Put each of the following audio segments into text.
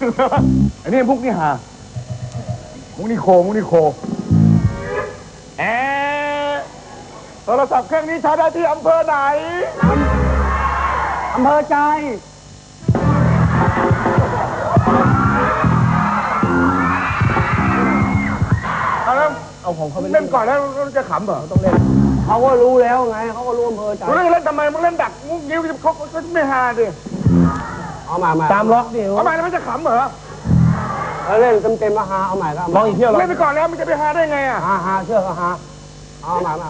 อันพรากอันนี้มุกนี่หามุกนี่โคมุกนี่โคแอร์โทรศัพท์เครื่องนี้ใช้ได้ที่อำเภอไหน อำเภอใจ เอาแล้วเอาของเขาไปเล่นก่อนแล้วเราจะขำเหรอต้องเล่นเขาก็รู้แล้วไง เขาก็รู้อำเภอใจ มึงเล่นทำไมมึงเล่นดักมุกนิ้วเขาเขาไม่ฮาดิ เอามามาตามล็อกดิทำไมแล้วมันจะขำเหรอแล้วเล่นเต็มๆมาหาเอาใหม่ก็เอาลมาองอีกเที่ยวเล่นไปก่อนแล้วมันจะไปฮาได้ไงอะหาหาเชื่อเขาหาเอามามา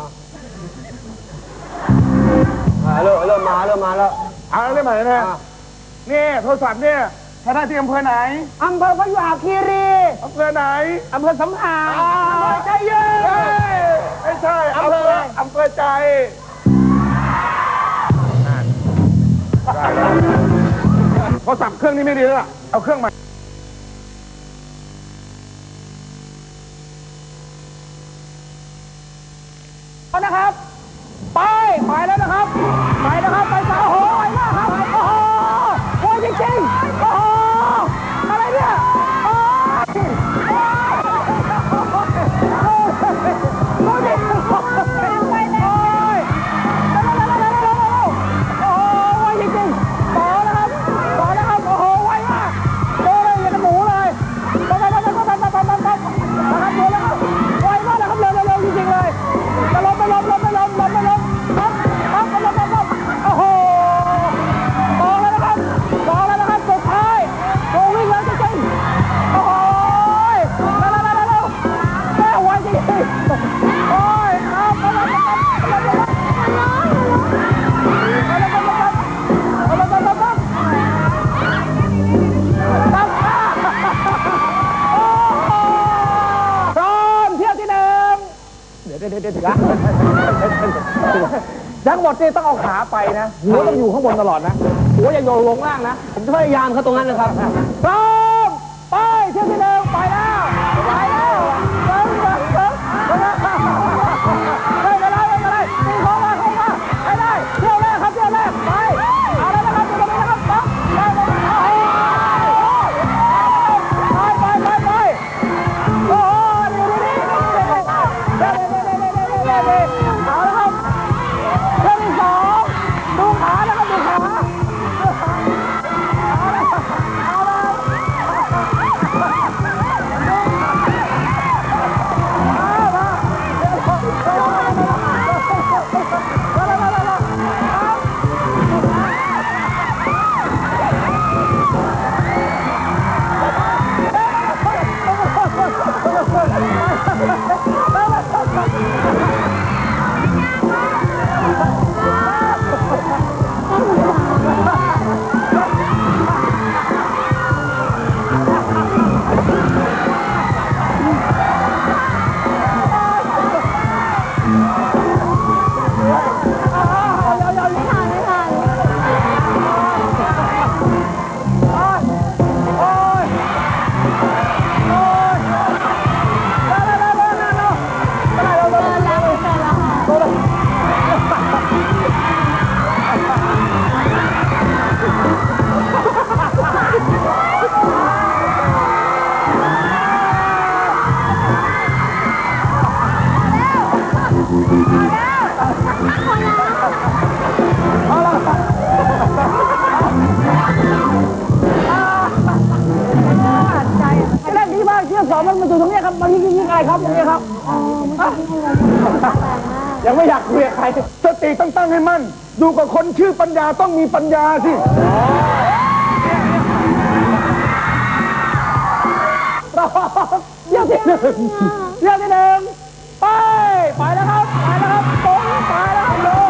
เอาเริ่มเริ่มมาเริ่มมาแล้วเอาเล่นใหม่นะนี่โทรศัพท์เนี่ยใช้ได้ที่อำเภอไหนอำเภอพยุหคีรีอำเภอไหนอำเภอสำหาอ้าวใจเย็นเฮ้ยไม่ใช่อำเภออำเภอใจได้แล้ว โทรศัพท์เครื่องนี้ไม่ดีแล้วล่ะเอาเครื่องใหม่นะครับ ไป ไปแล้วนะครับ ไปนะครับ หมดนี่ต้องเอาขาไปนะหัวต้องอยู่ข้างบนตลอดนะหัวอย่าโยนลงล่างนะ ผมจะพยายามเขาตรงนั้นนะครับ สองมันมาอยู่ตรงนี้ครับมายิ่งยิ่งอะไรครับตรงนี้ครับยังไม่อยากคุยกับใครสติต้องตั้งให้มั่น ดูกับคนชื่อปัญญาต้องมีปัญญาสิเที่ยวที่หนึ่งเที่ยวที่หนึ่ง ไปแล้วครับ ไปแล้วครับตรงไปแล้วครับ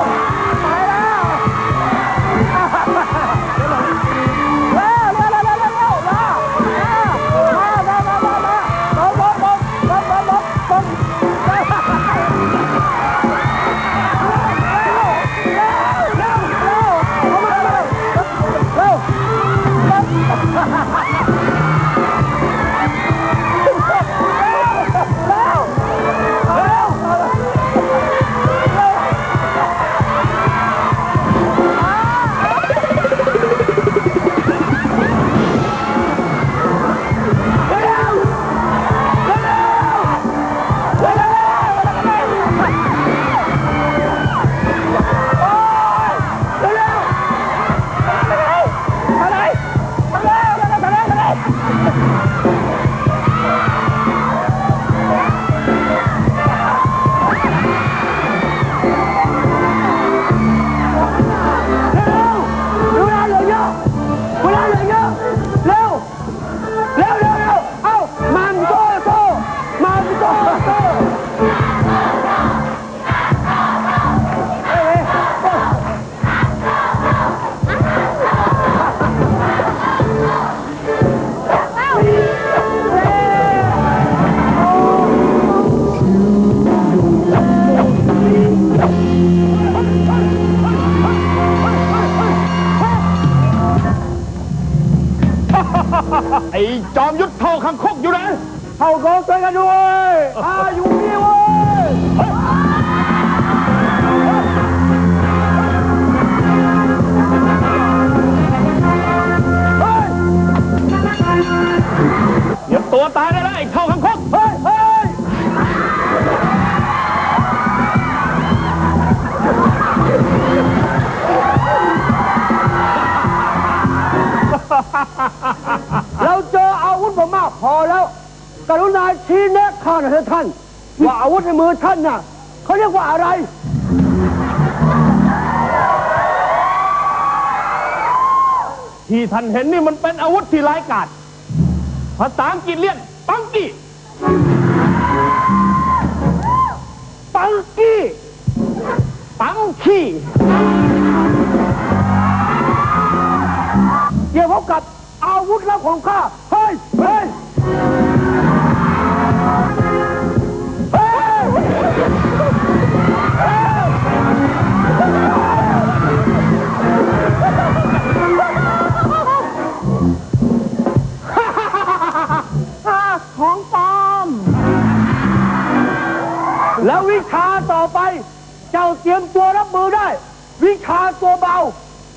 มือท่านน่ะเขาเรียกว่าอะไร ที่ท่านเห็นนี่มันเป็นอาวุธที่ร้ายกาจภาษาอังกฤษเรียกปังกี้ปังกี้ปังขี้เกี่ยวกับอาวุธลับของข้าเฮ้ยเฮ้ย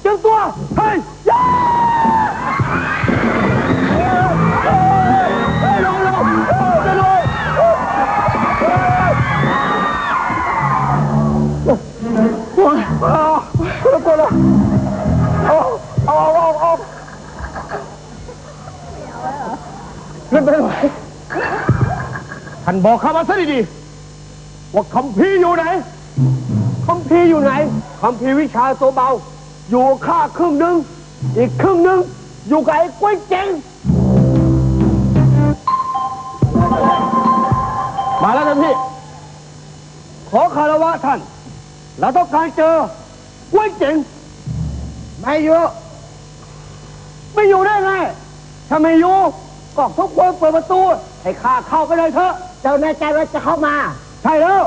ยมตัว เฮ้ยยาเฮ้ยลงลงจะลงโอ้ยเอาเอาตัวละเอาเอาเอาเอาเอาขึ้นไปไหวท่านบอกข้ามาซะดีๆว่าคำพีอยู่ไหนคัมภีอยู่ไหนคัมภีวิชาตัวเบา อยู่กับข้าครึ่งหนึ่งอีกครึ่งหนึ่งอยู่กับไอ้กล้วยเจ๋งมาแล้วท่านพี่ ขอคารวะท่าน เราต้องการเจอกล้วยเจ๋งไม่อยู่ไม่อยู่ได้ไงถ้าไม่อยู่ก็ทุกคนเปิดประตู ให้ข้าเข้าไปเลยเถอะ เจ้าแน่ใจว่าจะเข้ามา ใช่แล้ว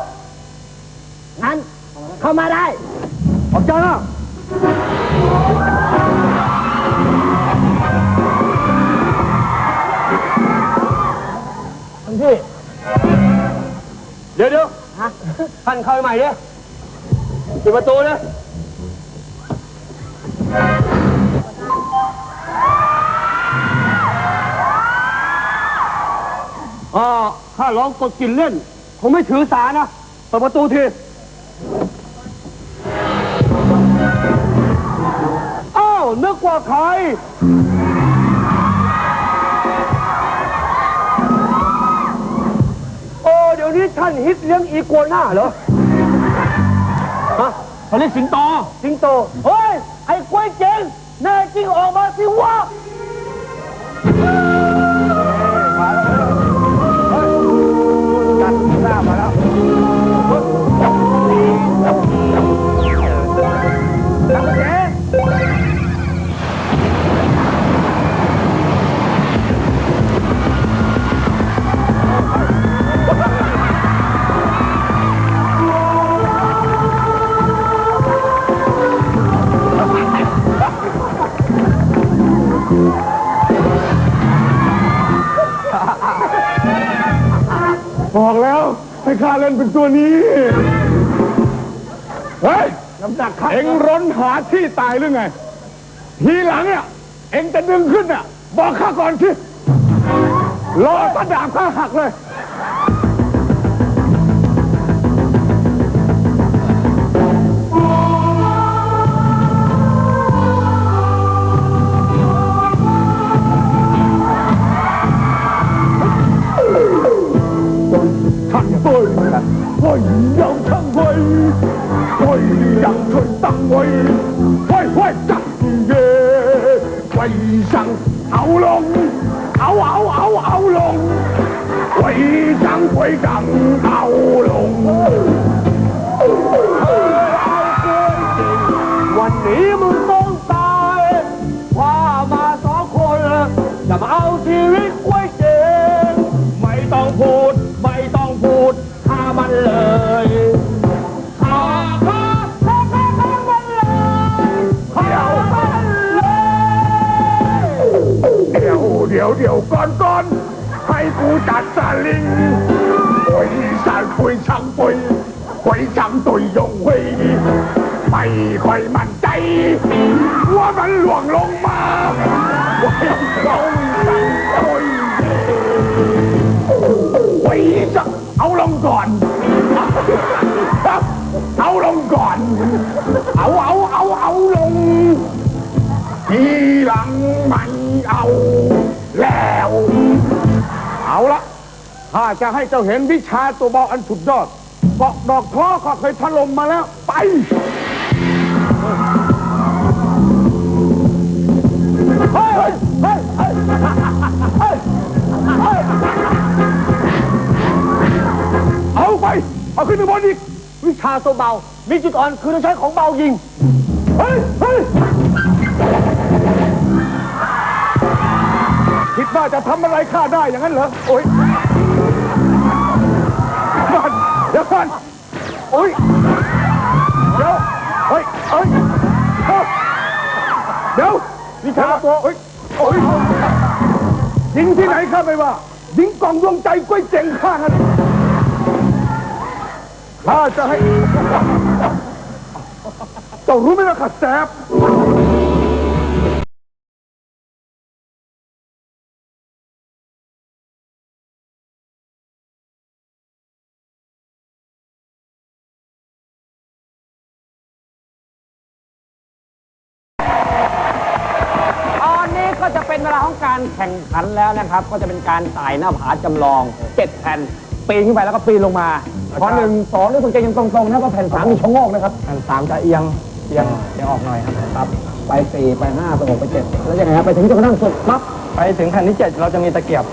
งั้นเข้ามาได้ ออกจากนะ ท่านพี่เดี๋ยวเดี๋ยวฮะท่านเข้าไปใหม่เนี่ยปิดประตูนะอ่าข้าลองกดกลิ่นเล่น คงไม่ถือสานะเปิดประตูที นึกว่าใคร โอ้เดี๋ยวนี้ท่านฮิตเลี้ยงอีกัวหน้าเหรอ ฮะเขาเรียกสิงโต สิงโต เฮ้ย ไอ้กล้วยเจ๋งแน่จริงออกมาสิวะ เล่นเป็นตัวนี้ เฮ้ย น้ำหนักครับเอ็งร้นหาที่ตายหรือไง ทีหลังเนี่ยเอ็งจะดึงขึ้นอะ บอกข้าก่อนสิรอตะดาบข้าหักเลย 威又成威，威让最当威，威威震世界，威像暴龙，嗷嗷嗷嗷龙，威将威震暴龙。哎哎哎哎哎，今天你必须死，跨马双拳，敢傲。 เลยฆ่ามันเลยเดี๋ยวเดี๋ยวเดี๋ยวก่ จะให้เจ้าเห็นวิชาตัวเบาอันสุดยอดเกาะดอกท้อก็เคยถล่มมาแล้ว ไป เฮ้ย เฮ้ย เฮ้ย เฮ้ย เฮ้ย เอาไป เอาขึ้นไปบนอีก วิชาตัวเบา มีจุดอ่อนคือต้องใช้ของเบายิง เฮ้ย เฮ้ย คิดว่าจะทำอะไรข้าได้อย่างนั้นเหรอ โอ๊ย เดี๋ยวก่อนโอ๊ยเดี๋ยวเฮ้ยเฮ้ยเฮ้ยเดี๋ยวนี่ข้าตัวเฮ้ยโอ๊ยยิงที่ไหนข้าไม่ว่ายิงกล่องดวงใจก้วยเจ๋งข้างั้นข้าจะให้เจ้ารู้ไหมว่าข้าแสบ ก็จะเป็นเวลาของการแข่งขันแล้วนะครับ ก็จะเป็นการไต่หน้าผาจำลองเจ็ดแผ่นปีนขึ้นไปแล้วก็ปีนลงมาพอหนึ่งสองนี่คุณจะยังตรงๆนะเพราะแผ่นสามมีช่องโงกนะครับแผ่นสามจะเอียงเอียงเอียงออกหน่อยครับครับไปสี่ไปห้าไปหกไปเจ็ดแล้วยังไงครับไปถึงจนกระทั่งสุดปั๊บไปถึงแผ่นที่7เราจะมีตะเกียบ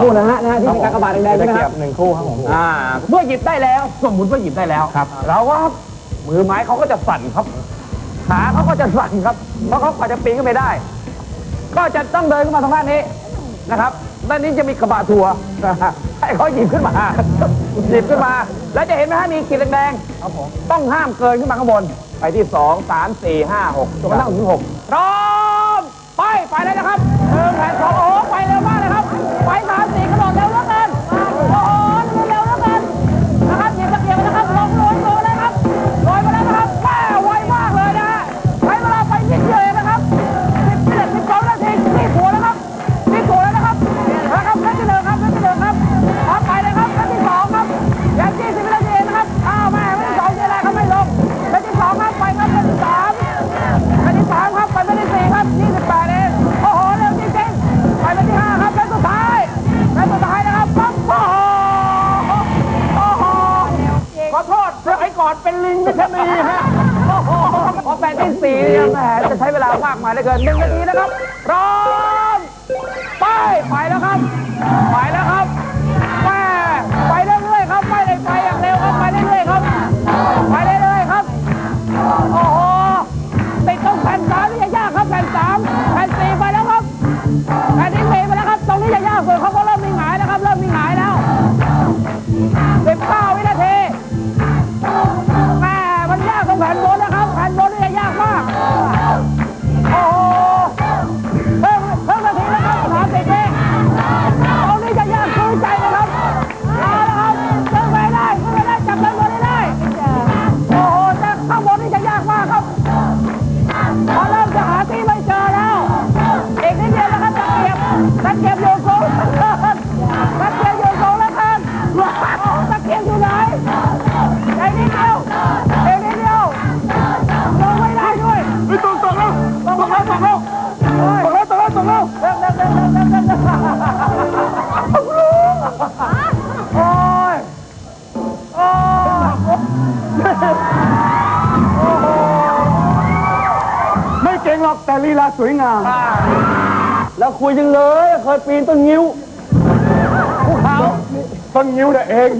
คู่นะฮะนะฮะที่มีการกระบาดแดงๆตะใช่ไหมเกีคยรับบหนึ่งคู่ครับผมอ่าเมื่อหยิบได้แล้วสมมุติว่าหยิบได้แล้วครับเราก็ครับมือไม้เขาก็จะสั่นครับขาเขาก็จะสั่นครับเพราะเขากว่าจะปีนขึ้นไปได้ ก็จะต้องเดินขึ้นมาทางด้านนี้นะครับ ด้านนี้จะมีกระบะทัวร์ให้เขาหยิบขึ้นมา หยิบขึ้นมา แล้วจะเห็นไหมฮะมีขีดแดงๆครับผมต้องห้ามเกินขึ้นมาข้างบน ไปที่สองสามสี่ห้าหกจนกระทั่งถึงหกพร้อมไป ไปเลยนะครับหนึ่งแผ่นสอง แล้วคุยจังเลย เคยปีนต้นงิ้วภูเขาต้นงิ้วน่ะเอง